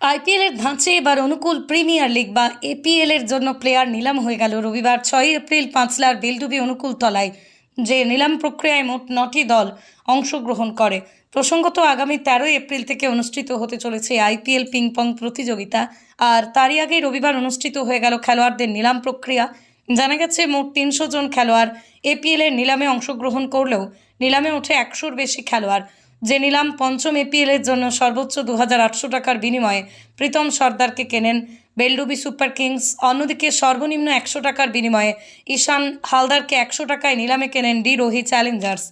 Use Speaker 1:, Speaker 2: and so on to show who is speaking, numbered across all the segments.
Speaker 1: IPL এর ধাঁচে এবার অনুকূল প্রিমিয়ার লিগ বা এপিএল এর জন্য প্লেয়ার নিলাম হয়ে গেল রবিবার ছয়ই এপ্রিল পাঁচলার বেলডুবি অনুকূল তলায়, যে নিলাম প্রক্রিয়ায় মোট নটি দল অংশগ্রহণ করে। প্রসঙ্গত আগামী তেরোই এপ্রিল থেকে অনুষ্ঠিত হতে চলেছে আইপিএল পিংপং প্রতিযোগিতা, আর তারই আগে রবিবার অনুষ্ঠিত হয়ে গেল খেলোয়াড়দের নিলাম প্রক্রিয়া। জানা গেছে, মোট তিনশো জন খেলোয়াড় এপিএল এর নিলামে অংশগ্রহণ করলেও নিলামে ওঠে একশোর বেশি খেলোয়াড়। যে নিলাম পঞ্চম এপিএল এর জন্য সর্বোচ্চ দু হাজার আটশো টাকার বিনিময়ে প্রীতম সর্দারকে কেনেন বেলডুবি সুপার কিংস। অন্যদিকে সর্বনিম্ন একশো টাকার বিনিময়ে ঈশান হালদারকে একশো টাকায় নিলামে কেনেন ডি রোহি চ্যালেঞ্জার্স।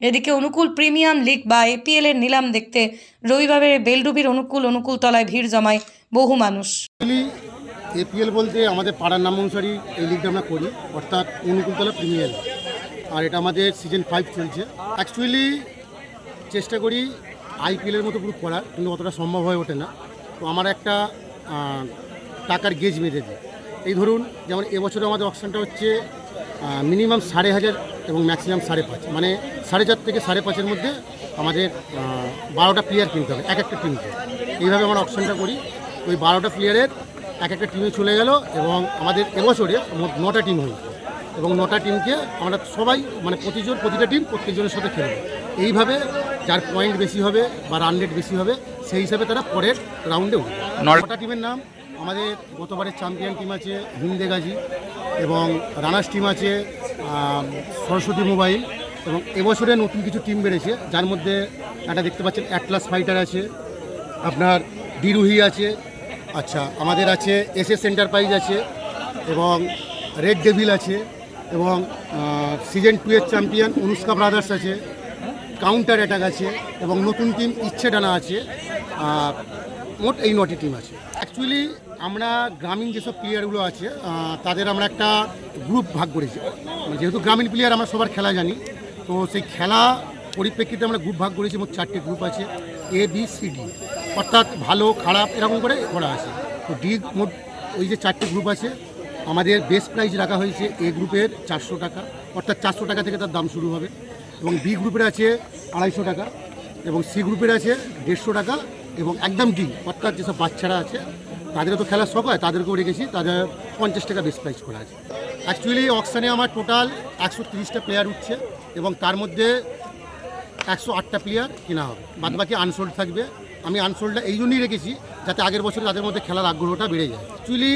Speaker 1: এদিকে অনুকূল প্রিমিয়াম লিগ বা এপিএল এর নিলাম দেখতে রবিবারে বেলডুবির অনুকূল অনুকূল তলায় ভিড় জমায় বহু মানুষ।
Speaker 2: এপিএল বলতে আমাদের পাড়ার নাম অনুসারেই এই লিগটা আমরা করি, অর্থাৎ অনুকূলতলা প্রিমিয়ার আর এটা আমাদের সিজন ফাইভ চলছে। অ্যাকচুয়ালি চেষ্টা করি আইপিএলের মতো গ্রুপ করার, কিন্তু অতটা সম্ভব হয়ে ওঠে না। তো আমার একটা টাকার গেজ বেঁধে দিই। এই ধরুন, যেমন এবছরে আমাদের অপশানটা হচ্ছে মিনিমাম সাড়ে হাজার এবং ম্যাক্সিমাম সাড়ে পাঁচ। মানে সাড়ে চার থেকে সাড়ে পাঁচের মধ্যে আমাদের বারোটা প্লেয়ার কিনতে হবে, এক একটা টিমকে এইভাবে আমরা অপশানটা করি। ওই বারোটা প্লেয়ারের এক একটা টিমে চলে গেল এবং আমাদের এবছরে মোট নটা টিম হয়েছে এবং নটা টিমকে আমরা সবাই মানে প্রতিজন, প্রতিটা টিম প্রত্যেকজনের সাথে খেলবে। এইভাবে যার পয়েন্ট বেশি হবে বা রান রেট বেশি হবে সেই হিসাবে তারা পরের রাউন্ডে উঠবে। নটা টিমের নাম আমাদের গতবারের চ্যাম্পিয়ন টিম আছে হিন্দে গাজী এবং রানার্স টিম আছে সরস্বতী মোবাইল এবং এবছরে নতুন কিছু টিম বেড়েছে যার মধ্যে একটা দেখতে পাচ্ছেন অ্যাটলাস ফাইটার আছে আপনার ডিরুহি আছে আচ্ছা আমাদের আছে এস এস এন্টারপ্রাইজ আছে এবং রেড ডেভিল আছে এবং সিজন টু এর চ্যাম্পিয়ন অনুষ্কা ব্রাদার্স আছে। কাউন্টার অ্যাটাক আছে এবং নতুন টিম ইচ্ছে ডানা আছে মোট এই নটি টিম আছে। অ্যাকচুয়ালি আমরা গ্রামীণ যেসব প্লেয়ারগুলো আছে তাদের আমরা একটা গ্রুপ ভাগ করেছি। মানে যেহেতু গ্রামীণ প্লেয়ার আমরা সবার খেলা জানি, তো সেই খেলা পরিপ্রেক্ষিতে আমরা গ্রুপ ভাগ করেছি, মোট চারটে গ্রুপ আছে এ বি সি ডি অর্থাৎ ভালো, খারাপ এরকম করে করা আছে। তো ডি মোট ওই যে চারটে গ্রুপ আছে, আমাদের বেস্ট প্রাইজ রাখা হয়েছে এ গ্রুপের চারশো টাকা। অর্থাৎ চারশো টাকা থেকে তার দাম শুরু হবে। এবং বি গ্রুপের আছে আড়াইশো টাকা এবং সি গ্রুপের আছে দেড়শো টাকা এবং একদম ডি অর্থাৎ যেসব বাচ্চারা আছে তাদেরও তো খেলার শখ হয়, তাদেরকেও রেখেছি, তাদের পঞ্চাশ টাকা বেস্ট প্রাইজ করা আছে। অ্যাকচুয়ালি অকশানে আমার টোটাল একশো তিরিশটা প্লেয়ার উঠছে এবং তার মধ্যে একশো আটটা প্লেয়ার কেনা হবে। বাদ বাকি আনসোল্ড থাকবে। আমি আনসোল্ডটা এই জন্যই রেখেছি যাতে আগের বছর তাদের মধ্যে খেলার আগ্রহটা বেড়ে যায়। অ্যাকচুয়ালি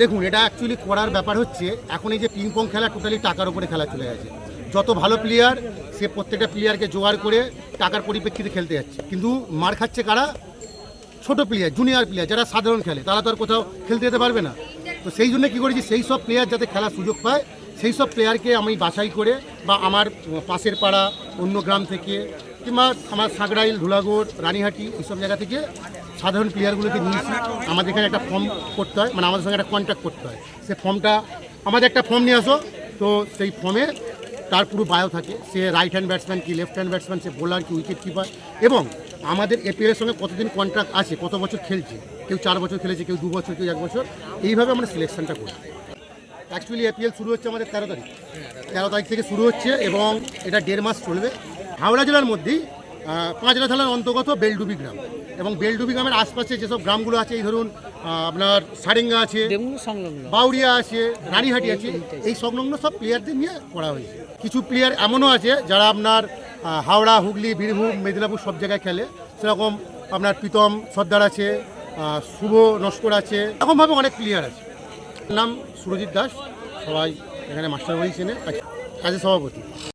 Speaker 2: দেখুন, এটা অ্যাকচুয়ালি করার ব্যাপার হচ্ছে, এখন এই যে পিং পং খেলা টোটালি টাকার উপরে খেলা চলে গেছে। যত ভালো প্লেয়ার সে প্রত্যেকটা প্লেয়ারকে জোগাড় করে টাকার পরিপ্রেক্ষিতে খেলতে যাচ্ছে। কিন্তু মার খাচ্ছে কারা? ছোট প্লেয়ার জুনিয়র প্লেয়ার যারা সাধারণ খেলে, তারা তো আর কোথাও খেলতে যেতে পারবে না। তো সেই জন্য কী করেছি, সেই সব প্লেয়ার যাতে খেলার সুযোগ পায়, সেই সব প্লেয়ারকে আমি বাছাই করে বা আমার পাশের পাড়া, অন্য গ্রাম থেকে কিংবা আমার সাগরাইল, ধুলাগড়, রানীহাটি এইসব জায়গা থেকে সাধারণ প্লেয়ারগুলোকে নিয়েছি আমাদের এখানে একটা ফর্ম করতে হয় মানে আমাদের সঙ্গে একটা কন্ট্যাক্ট করতে হয়। সে ফর্মটা আমাদের একটা ফর্ম নিয়ে আসো। তো সেই ফর্মে তার পুরো বায়ো থাকে। সে রাইট হ্যান্ড ব্যাটসম্যান কি লেফট হ্যান্ড ব্যাটসম্যান সে বোলার কি উইকেট কিপার এবং আমাদের এপিএলের সঙ্গে কতদিন কন্ট্রাক্ট আছে কত বছর খেলছে? কেউ চার বছর খেলেছে কেউ দু বছর কেউ এক বছর। এইভাবে আমরা সিলেকশনটা করি। অ্যাকচুয়ালি এপিএল শুরু হচ্ছে আমাদের তেরো তারিখ। তেরো তারিখ থেকে শুরু হচ্ছে এবং এটা দেড় মাস চলবে। হাওড়া জেলার মধ্যেই আহ, পাঁচলা থানার অন্তর্গত বেলডুবি গ্রাম। এবং বেলডুবি গ্রামের আশপাশে যেসব গ্রামগুলো আছে এই ধরুন আপনার সারেঙ্গা আছে বাউরিয়া আছে রানীহাটি আছে এই সংলগ্ন সব প্লেয়ারদের নিয়ে করা হয়েছে। কিছু প্লেয়ার এমনও আছে যারা আপনার হাওড়া হুগলি বীরভূম মেদিনীপুর সব জায়গায় খেলে। সেরকম আপনার প্রীতম সর্দার আছে শুভ নস্কর আছে এরকমভাবে অনেক প্লেয়ার আছে। নাম সুরজিৎ দাস সবাই এখানে মাস্টার চেনে কাজে সভাপতি।